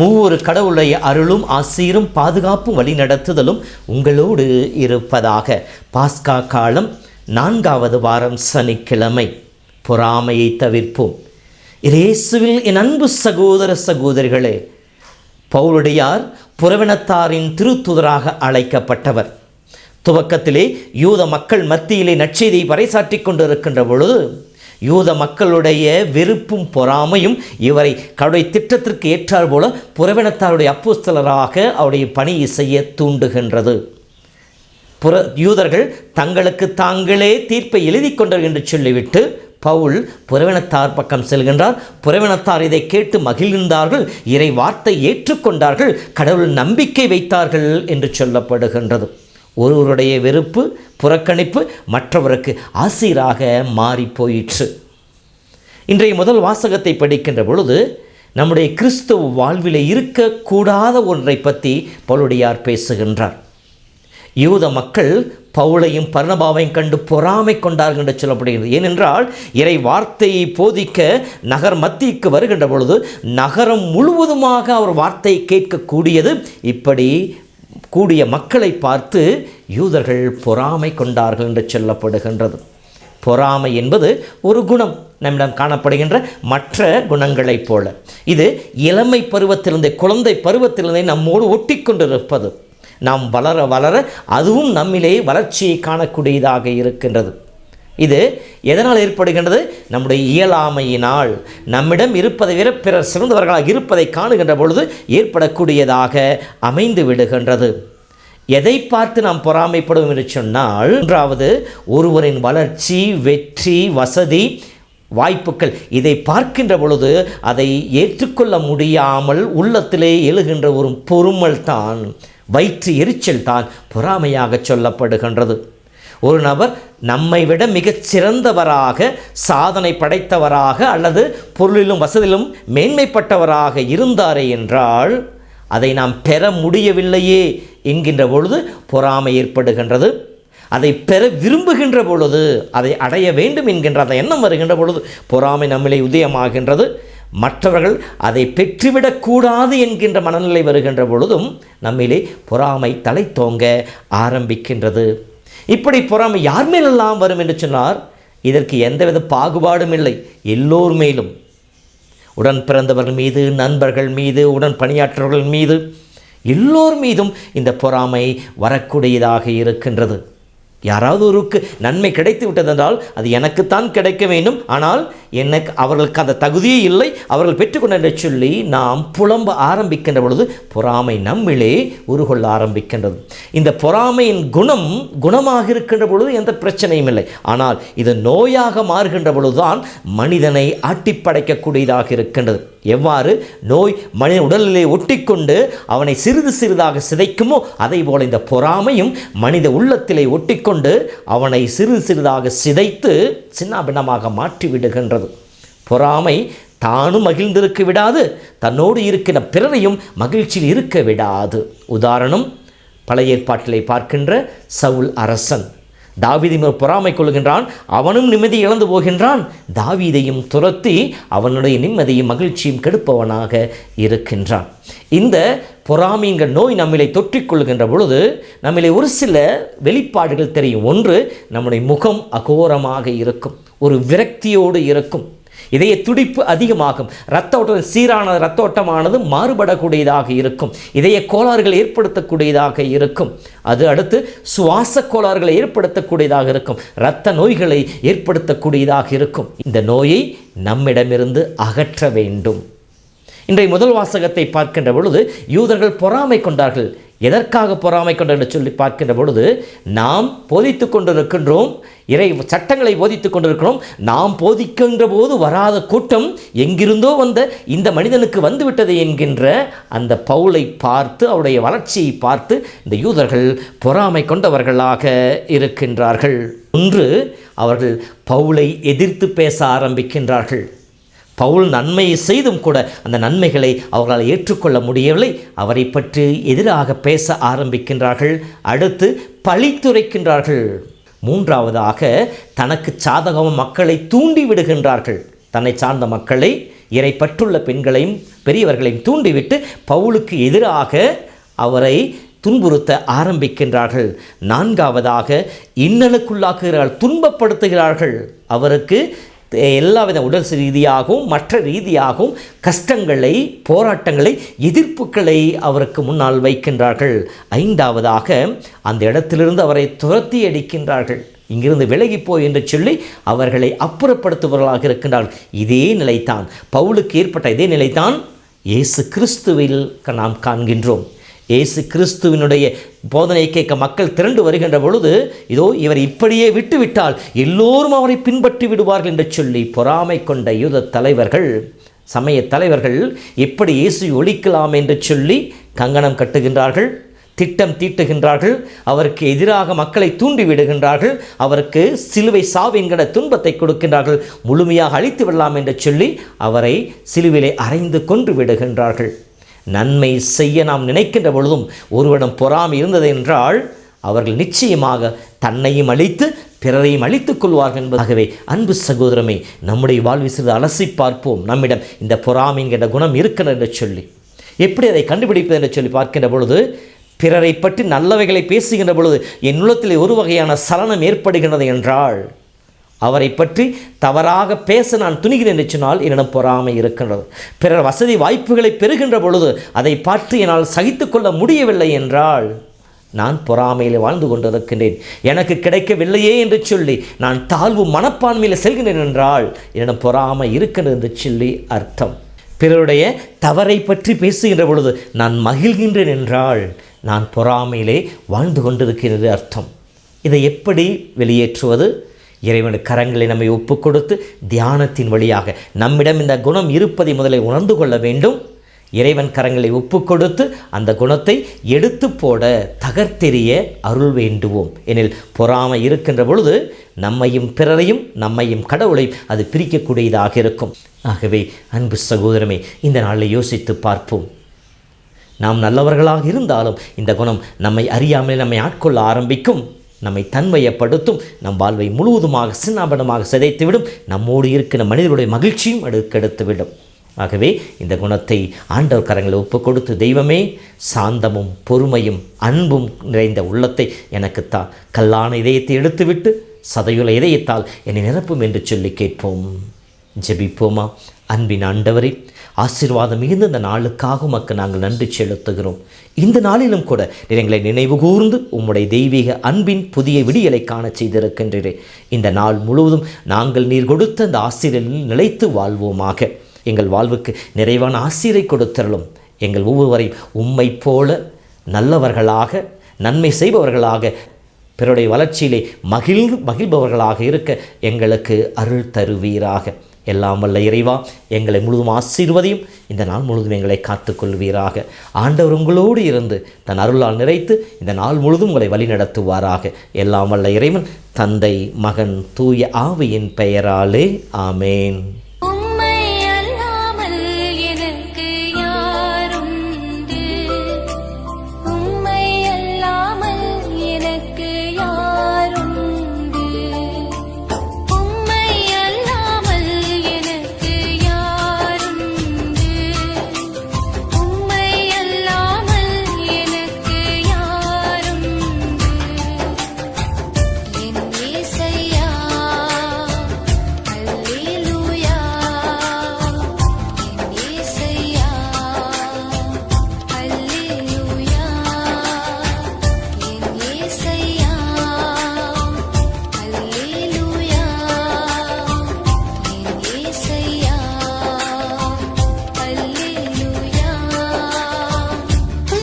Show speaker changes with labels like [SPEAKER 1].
[SPEAKER 1] மூவொரு கடவுளுடைய அருளும் ஆசீரும் பாதுகாப்பும் வழிநடத்துதலும் உங்களோடு இருப்பதாக. பாஸ்கா காலம் நான்காவது வாரம் சனிக்கிழமை. பொறாமையை தவிர்ப்போம். இரேசுவில் என் அன்பு சகோதர சகோதரிகளே பவுலுடையார் புறவினத்தாரின் திருத்துதராக அழைக்கப்பட்டவர். துவக்கத்திலே யூத மக்கள் மத்தியிலே நற்செய்தியை பறைசாற்றி கொண்டிருக்கின்ற பொழுது யூத மக்களுடைய வெறுப்பும் பொறாமையும் இவரை கடவுளை திட்டத்திற்கு ஏற்றார் போல புறவினத்தாருடைய அப்போஸ்தலராக அவருடைய பணியை செய்ய தூண்டுகின்றது. புற யூதர்கள் தங்களுக்கு தாங்களே தீர்ப்பை எழுதி கொண்டனர் என்று சொல்லிவிட்டு பவுல் புறவினத்தார் பக்கம் செல்கின்றார். புறவினத்தார் இதை கேட்டு மகிழ்ந்தார்கள் இறை வார்த்தை ஏற்றுக்கொண்டார்கள். கடவுள் நம்பிக்கை வைத்தார்கள் என்று சொல்லப்படுகின்றது. ஒருவருடைய வெறுப்பு புறக்கணிப்பு மற்றவருக்கு ஆசிராக மாறி போயிற்று இன்றைய முதல் வாசகத்தை படிக்கின்ற பொழுது நம்முடைய கிறிஸ்துவ வாழ்வில் இருக்கக்கூடாத ஒன்றை பற்றி பவுலுடையார் பேசுகின்றார். யூத மக்கள் பவுளையும் பர்ணபாவையும் கண்டு பொறாமை கொண்டார்கள் என்று சொல்லப்படுகிறது. ஏனென்றால் இறை வார்த்தையை போதிக்க நகர் மத்திக்கு வருகின்ற பொழுது நகரம் முழுவதுமாக அவர் வார்த்தையை கேட்கக்கூடியது இப்படி கூடிய மக்களை பார்த்து யூதர்கள் பொறாமை கொண்டார்கள் என்று சொல்லப்படுகின்றது. பொறாமை என்பது ஒரு குணம் நம்மிடம் காணப்படுகின்ற மற்ற குணங்களைப் போல. இது இளமை பருவத்திலிருந்தே குழந்தை பருவத்திலிருந்தே நம்மோடு ஒட்டி கொண்டிருப்பது நாம் வளர வளர அதுவும் நம்மிலே வளர்ச்சியை காணக்கூடியதாக இருக்கின்றது. இது எதனால் ஏற்படுகின்றது? நம்முடைய இயலாமையினால். நம்மிடம் இருப்பதை விட பிறர் சிறந்தவர்களாக இருப்பதை காணுகின்ற பொழுது ஏற்படக்கூடியதாக அமைந்து விடுகின்றது. எதை பார்த்து நாம் பொறாமைப்படுவோம் என்று சொன்னால் மூன்றாவது ஒருவரின் வளர்ச்சி வெற்றி வசதி வாய்ப்புகள். இதை பார்க்கின்ற பொழுது அதை ஏற்றுக்கொள்ள முடியாமல் உள்ளத்திலே எழுகின்ற ஒரு பொறுமல் தான் வயிற்று எரிச்சல் தான் பொறாமையாக சொல்லப்படுகின்றது. ஒரு நபர் நம்மை விட மிகச் சிறந்தவராக சாதனை படைத்தவராக அல்லது பொருளிலும் வசதியிலும் மேன்மைப்பட்டவராக இருந்தாரே என்றால் அதை நாம் பெற முடியவில்லையே என்கின்ற பொழுது பொறாமை ஏற்படுகின்றது. அதை பெற விரும்புகின்ற பொழுது அதை அடைய வேண்டும் என்கின்ற அந்த எண்ணம் வருகின்ற பொழுது பொறாமை நம்மிலே உதயமாகின்றது. மற்றவர்கள் அதை பெற்றுவிடக்கூடாது என்கின்ற மனநிலை வருகின்ற பொழுதும் நம்மிலே பொறாமை தலை தோங்க ஆரம்பிக்கின்றது. இப்படி பொறாமை யார் மேலெல்லாம் வரும் என்று சொன்னார்? இதற்கு எந்தவித பாகுபாடும் இல்லை. எல்லோர் மேலும். உடன் பிறந்தவர்கள் மீது நண்பர்கள் மீது உடன் பணியாற்றவர்கள் மீது எல்லோர் மீதும் இந்த பொறாமை வரக்கூடியதாக இருக்கின்றது. யாராவது ஒருக்கு நன்மை கிடைத்து விட்டதென்றால் அது எனக்குத்தான் கிடைக்க வேண்டும். ஆனால் எனக்கு அவர்களுக்கு அந்த தகுதியே இல்லை. அவர்கள் பெற்றுக்கொண்ட சொல்லி நாம் புலம்ப ஆரம்பிக்கின்ற பொழுது பொறாமை நம்மிலே உருகொள்ள ஆரம்பிக்கின்றது. இந்த பொறாமையின் குணம் குணமாக இருக்கின்ற பொழுது எந்த பிரச்சனையும் இல்லை. ஆனால் இது நோயாக மாறுகின்ற பொழுதுதான் மனிதனை ஆட்டிப்படைக்கக்கூடியதாக இருக்கின்றது. எவ்வாறு? நோய் மனித உடலிலே ஒட்டிக்கொண்டு அவனை சிறிது சிறிதாக சிதைக்குமோ அதை போல இந்த பொறாமையும் மனித உள்ளத்திலே ஒட்டிக்கொண்டு அவனை சிறிது சிறிதாக சிதைத்து சின்னாபின்னமாக மாற்றிவிடுகின்றது. பொறாமை தானும் மகிழ்ந்திருக்க விடாது தன்னோடு இருக்கிற பிறரையும் மகிழ்ச்சியில் இருக்க விடாது. உதாரணம் பழைய ஏற்பாட்டிலே பார்க்கின்ற சவுல் அரசன். தாவீதை பொறாமை கொள்கின்றான் அவனும் நிம்மதி இழந்து போகின்றான். தாவீதையும் துரத்தி அவனுடைய நிம்மதியும் மகிழ்ச்சியும் கெடுப்பவனாக இருக்கின்றான். இந்த பொறாமைங்கிற நோய் நம்மளை தொற்றிக்கொள்கின்ற பொழுது நம்மளை ஒரு சில வெளிப்பாடுகள் தெரியும். ஒன்று நம்முடைய முகம் அகோரமாக இருக்கும் ஒரு விரக்தியோடு இருக்கும். இதய துடிப்பு அதிகமாகும். இரத்த ஓட்டம் சீரான இரத்த ஓட்டமானது மாறுபடக்கூடியதாக இருக்கும். இதய கோளாறுகள் ஏற்படுத்தக்கூடியதாக இருக்கும். அது அடுத்து சுவாச கோளாறுகளை ஏற்படுத்தக்கூடியதாக இருக்கும். இரத்த நோய்களை ஏற்படுத்தக்கூடியதாக இருக்கும். இந்த நோயை நம்மிடமிருந்து அகற்ற வேண்டும். இன்றைய முதல் வாசகத்தை பார்க்கின்ற பொழுது யூதர்கள் பொறாமை கொண்டார்கள். எதற்காக பொறாமை கொண்டோம் என்று சொல்லி பார்க்கின்ற பொழுது நாம் போதித்து கொண்டிருக்கின்றோம் இறை சட்டங்களை போதித்து கொண்டிருக்கிறோம் நாம் போதிக்கின்ற போது வராத கூட்டம் எங்கிருந்தோ வந்த இந்த மனிதனுக்கு வந்துவிட்டது என்கின்ற அந்த பவுலை பார்த்து அவருடைய வளர்ச்சியை பார்த்து இந்த யூதர்கள் பொறாமை கொண்டவர்களாக இருக்கின்றார்கள். ஒன்று அவர்கள் பவுலை எதிர்த்து பேச ஆரம்பிக்கின்றார்கள். பவுல் நன்மையை செய்தும் கூட அந்த நன்மைகளை அவர்களால் ஏற்றுக்கொள்ள முடியவில்லை. அவரை பற்றி எதிராக பேச ஆரம்பிக்கின்றார்கள். அடுத்து பழித்துரைக்கின்றார்கள். மூன்றாவதாக தனக்கு சாதகமாக மக்களை தூண்டி விடுகின்றார்கள். தன்னை சார்ந்த மக்களை இறை பற்றுள்ள பெண்களையும் பெரியவர்களையும் தூண்டிவிட்டு பவுலுக்கு எதிராக அவரை துன்புறுத்த ஆரம்பிக்கின்றார்கள். நான்காவதாக இன்னலுக்குள்ளாக்குகிறார்கள் துன்பப்படுத்துகிறார்கள். அவருக்கு எல்லாவித உடல் ரீதியாகவும் மற்ற ரீதியாகவும் கஷ்டங்களை போராட்டங்களை எதிர்ப்புகளை அவருக்கு முன்னால் வைக்கின்றார்கள். ஐந்தாவதாக அந்த இடத்திலிருந்து அவரை துரத்தி அடிக்கின்றார்கள். இங்கிருந்து விலகிப்போ என்று சொல்லி அவர்களை அப்புறப்படுத்துபவர்களாக இருக்கின்றார்கள். இதே நிலைத்தான் பவுலுக்கு ஏற்பட்ட இதே நிலைத்தான் இயேசு கிறிஸ்துவில் நாம் காண்கின்றோம். இயேசு கிறிஸ்துவினுடைய போதனை கேட்க மக்கள் திரண்டு வருகின்ற பொழுது இதோ இவர் இப்படியே விட்டுவிட்டால் எல்லோரும் அவரை பின்பற்றி விடுவார்கள் என்று சொல்லி பொறாமை கொண்ட யூத தலைவர்கள் சமய தலைவர்கள் எப்படி இயேசு ஒழிக்கலாம் என்று சொல்லி கங்கணம் கட்டுகின்றார்கள் திட்டம் தீட்டுகின்றார்கள் அவருக்கு எதிராக மக்களை தூண்டி விடுகின்றார்கள் அவருக்கு சிலுவை சாவு என்கிற துன்பத்தை கொடுக்கின்றார்கள் முழுமையாக அழித்து விடலாம் என்று சொல்லி அவரை சிலுவிலே அறைந்து கொன்று விடுகின்றார்கள். நன்மை செய்ய நாம் நினைக்கின்ற பொழுதும் ஒருவரிடம் பொறாமை இருந்தது என்றால் அவர்கள் நிச்சயமாக தன்னையும் அழித்து பிறரையும் அழித்துக் கொள்வார்கள் என்பதாகவே அன்பு சகோதரமே நம்முடைய வாழ்வில் சிறிது அலசி பார்ப்போம். நம்மிடம் இந்த பொறாமை என்கின்ற குணம் இருக்கிறது என்று சொல்லி. எப்படி அதை கண்டுபிடிப்பது என்று சொல்லி பார்க்கின்ற பொழுது பிறரை பற்றி நல்லவைகளை பேசுகின்ற பொழுது என் உள்ளத்தில் ஒரு வகையான சலனம் ஏற்படுகின்றது என்றால் அவரை பற்றி தவறாக பேச நான் துணிகிறேன் என்று சொன்னால் என்னிடம் பொறாமை இருக்கின்றது. பிறர் வசதி வாய்ப்புகளை பெறுகின்ற பொழுது அதை பார்த்து என்னால் சகித்து கொள்ள முடியவில்லை என்றால் நான் பொறாமையில் வாழ்ந்து கொண்டிருக்கின்றேன். எனக்கு கிடைக்கவில்லையே என்று சொல்லி நான் தாழ்வு மனப்பான்மையில் செல்கின்றேன் என்றால் என்னிடம் பொறாமை இருக்கின்றது என்று சொல்லி அர்த்தம். பிறருடைய தவறை பற்றி பேசுகின்ற பொழுது நான் மகிழ்கின்றேன் என்றால் நான் பொறாமையிலே வாழ்ந்து கொண்டிருக்கிறது அர்த்தம். இதை எப்படி வெளியேற்றுவது? இறைவனுக்கு கரங்களை நம்மை ஒப்பு கொடுத்து தியானத்தின் வழியாக நம்மிடம் இந்த குணம் இருப்பதை முதலில் உணர்ந்து கொள்ள வேண்டும். இறைவன் கரங்களை ஒப்பு கொடுத்து அந்த குணத்தை எடுத்து போட தகர்த்தெறிய அருள் வேண்டுவோம். எனில் பொறாமை இருக்கின்ற பொழுது நம்மையும் பிறரையும் நம்மையும் கடவுளையும் அது பிரிக்கக்கூடியதாக இருக்கும். ஆகவே அன்பு சகோதரமே இந்த நாளில் யோசித்து பார்ப்போம். நாம் நல்லவர்களாக இருந்தாலும் இந்த குணம் நம்மை அறியாமலே நம்மை ஆட்கொள்ள ஆரம்பிக்கும். நம்மை தன்மையப்படுத்தும். நம் வாழ்வை முழுவதுமாக சின்னாபனமாக சிதைத்துவிடும். நம்மோடு இருக்கிற மனிதருடைய மகிழ்ச்சியும் அடுக்கெடுத்துவிடும். ஆகவே இந்த குணத்தை ஆண்டவர் கரங்களை ஒப்புக் கொடுத்து தெய்வமே சாந்தமும் பொறுமையும் அன்பும் நிறைந்த உள்ளத்தை எனக்கு தா. கல்லான இதயத்தை எடுத்துவிட்டு சதையுள்ள இதயத்தால் என்னை நிரப்பும் என்று சொல்லி கேட்போம். ஜெபிப்போமா? அன்பின் ஆண்டவரே ஆசீர்வாதம் மிகுந்த இந்த நாளுக்காக உமக்கு நாங்கள் நன்றி செலுத்துகிறோம். இந்த நாளிலும் கூட எங்களை நினைவு கூர்ந்து உம்முடைய தெய்வீக அன்பின் புதிய விடியலை காண செய்திருக்கின்றீரே. இந்த நாள் முழுவதும் நாங்கள் நீர் கொடுத்த அந்த ஆசிரியரில் நிலைத்து வாழ்வோமாக. எங்கள் வாழ்வுக்கு நிறைவான ஆசிரை கொடுத்தரலும் எங்கள் ஒவ்வொருவரையும் உம்மை போல நல்லவர்களாக நன்மை செய்பவர்களாக பிறருடைய வளர்ச்சியிலே மகிழ்ந்து மகிழ்பவர்களாக இருக்க எங்களுக்கு அருள் தருவீராக. எல்லாம் வல்ல இறைவா எங்களை முழுதும் ஆசீர்வதியும். இந்த நாள் முழுதும் எங்களை காத்துக்கொள்வீராக. ஆண்டவர் உங்களோடு இருந்து தன் அருளால் நிறைத்து இந்த நாள் முழுதும் உங்களை வழிநடத்துவாராக. எல்லாம் வல்ல இறைவன் தந்தை மகன் தூய ஆவியின் பெயராலே ஆமேன்.